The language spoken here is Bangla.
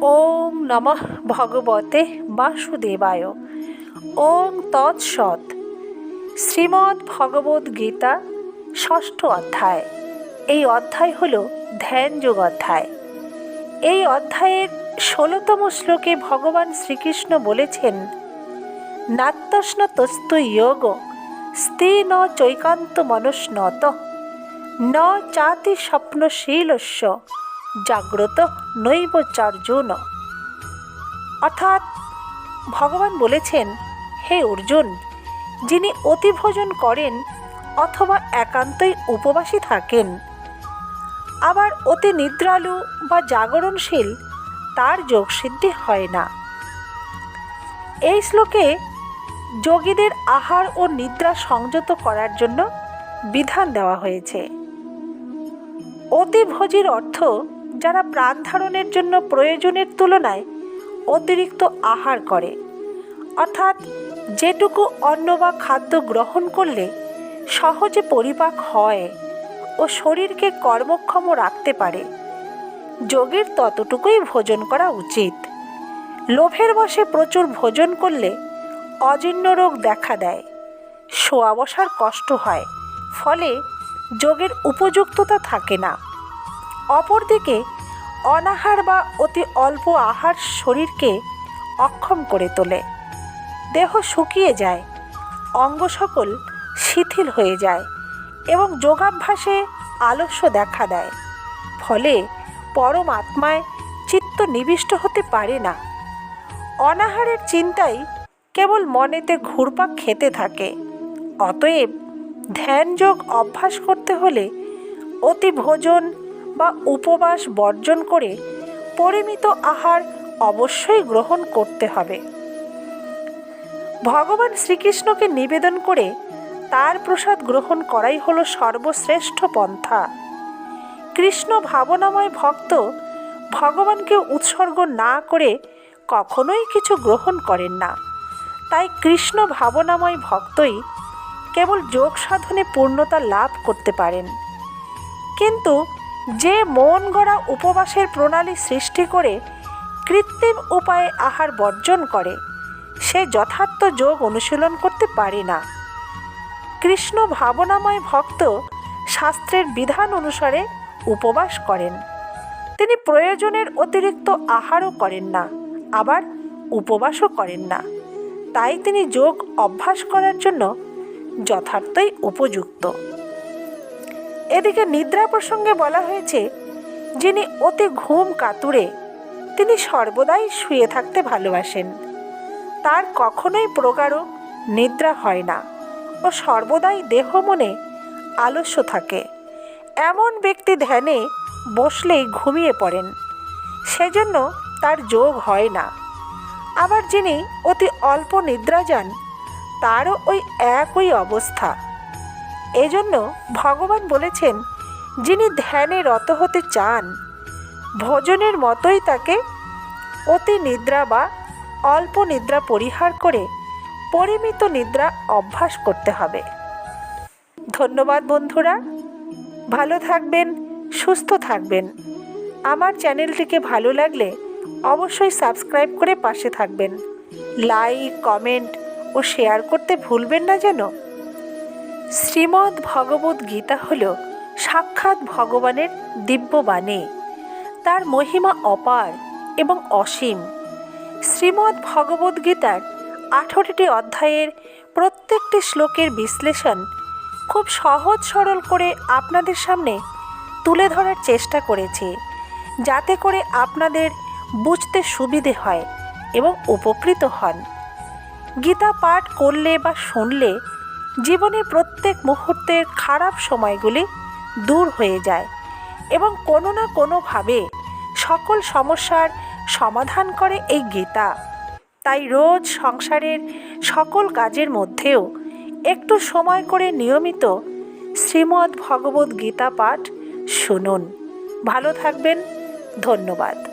ওম নমঃ ভগবতে বাসুদেবায়। ওম তৎসৎ। শ্রীমদ্ ভগবদ্ গীতা, ষষ্ঠ অধ্যায়। এই অধ্যায় হল ধ্যানযোগ অধ্যায়। এই অধ্যায়ের ষোলোতম শ্লোকে ভগবান শ্রীকৃষ্ণ বলেছেন নাত্যস্ন তস্তু যোগ স্ত্রী ন চৈকান্ত মনস্নত, ন চাতি স্বপ্নশীলস্য জাগ্রত নৈব চার্জুন। অর্থাৎ ভগবান বলেছেন, হে অর্জুন, যিনি অতিভোজন করেন অথবা একান্তই উপবাসী থাকেন, আবার অতি নিদ্রালু বা জাগরণশীল, তার যোগসিদ্ধি হয় না। এই শ্লোকে যোগীদের আহার ও নিদ্রা সংযত করার জন্য বিধান দেওয়া হয়েছে। অতিভোজীর অর্থ যারা প্রাণ ধারণের জন্য প্রয়োজনের তুলনায় অতিরিক্ত আহার করে। অর্থাৎ যেটুকু অন্ন বা খাদ্য গ্রহণ করলে সহজে পরিপাক হয় ও শরীরকে কর্মক্ষম রাখতে পারে। যোগের ততটুকুই ভোজন করা উচিত। লোভের বশে প্রচুর ভোজন করলে অজীর্ণ রোগ দেখা দেয়। শোয়া বসার কষ্ট হয়, ফলে যোগের উপযুক্ততা থাকে না। অপরদিকে অনাহার বা অতি অল্প আহার শরীরকে অক্ষম করে তোলে। দেহ শুকিয়ে যায়, অঙ্গ সকল শিথিল হয়ে যায় এবং যোগাভ্যাসে আলস্য দেখা দেয়। ফলে পরম আত্মায় চিত্ত নিবিষ্ট হতে পারে না। অনাহারের চিন্তাই কেবল মনেতে ঘুরপাক খেতে থাকে। অতএব ধ্যানযোগ অভ্যাস করতে হলে অতি ভোজন বা উপবাস বর্জন করে পরিমিত আহার অবশ্যই গ্রহণ করতে হবে। ভগবান শ্রীকৃষ্ণকে নিবেদন করে তার প্রসাদ গ্রহণ করাই হলো সর্বশ্রেষ্ঠ পন্থা। কৃষ্ণ ভাবনাময় ভক্ত ভগবানকে উৎসর্গ না করে কখনোই কিছু গ্রহণ করেন না। তাই কৃষ্ণ ভাবনাময় ভক্তই কেবল যোগ সাধনে পূর্ণতা লাভ করতে পারেন। কিন্তু যে মন গড়া উপবাসের প্রণালী সৃষ্টি করে কৃত্রিম উপায়ে আহার বর্জন করে, সে যথার্থ যোগ অনুশীলন করতে পারে না। কৃষ্ণ ভাবনাময় ভক্ত শাস্ত্রের বিধান অনুসারে উপবাস করেন। তিনি প্রয়োজনের অতিরিক্ত আহারও করেন না, আবার উপবাসও করেন না। তাই তিনি যোগ অভ্যাস করার জন্য যথার্থই উপযুক্ত। এদিকে নিদ্রা প্রসঙ্গে বলা হয়েছে, যিনি অতি ঘুম কাতুরে, তিনি সর্বদাই শুয়ে থাকতে ভালোবাসেন। তার কখনোই প্রগাঢ় নিদ্রা হয় না ও সর্বদাই দেহ মনে আলস্য থাকে। এমন ব্যক্তি ধ্যানে বসলেই ঘুমিয়ে পড়েন, সেজন্য তার যোগ হয় না। আবার যিনি অতি অল্প নিদ্রা যান, তারও ওই একই অবস্থা। এজন্য ভগবান বলেছেন, যিনি ধ্যানে রত হতে চান, ভোজনের মতোই তাকে অতি নিদ্রা বা অল্প নিদ্রা পরিহার করে পরিমিত নিদ্রা অভ্যাস করতে হবে। ধন্যবাদ বন্ধুরা। ভালো থাকবেন, সুস্থ থাকবেন। আমার চ্যানেলটিকে ভালো লাগলে অবশ্যই সাবস্ক্রাইব করে পাশে থাকবেন। লাইক, কমেন্ট ও শেয়ার করতে ভুলবেন না যেন। শ্রীমদ্ ভগবদ্ গীতা হল সাক্ষাৎ ভগবানের দিব্যবাণী। তার মহিমা অপার এবং অসীম। শ্রীমদ্ ভগবদ্ গীতার আঠেরোটি অধ্যায়ের প্রত্যেকটি শ্লোকের বিশ্লেষণ খুব সহজ সরল করে আপনাদের সামনে তুলে ধরার চেষ্টা করেছি, যাতে করে আপনাদের বুঝতে সুবিধে হয় এবং উপকৃত হন। গীতা পাঠ করলে বা শুনলে জীবনের প্রত্যেক মুহূর্তের খারাপ সময়গুলি দূর হয়ে যায় এবং কোনো না কোনোভাবে সকল সমস্যার সমাধান করে এই গীতা। তাই রোজ সংসারের সকল কাজের মধ্যেও একটু সময় করে নিয়মিত শ্রীমদ্ ভগবদ্ গীতা পাঠ শুনুন। ভালো থাকবেন, ধন্যবাদ।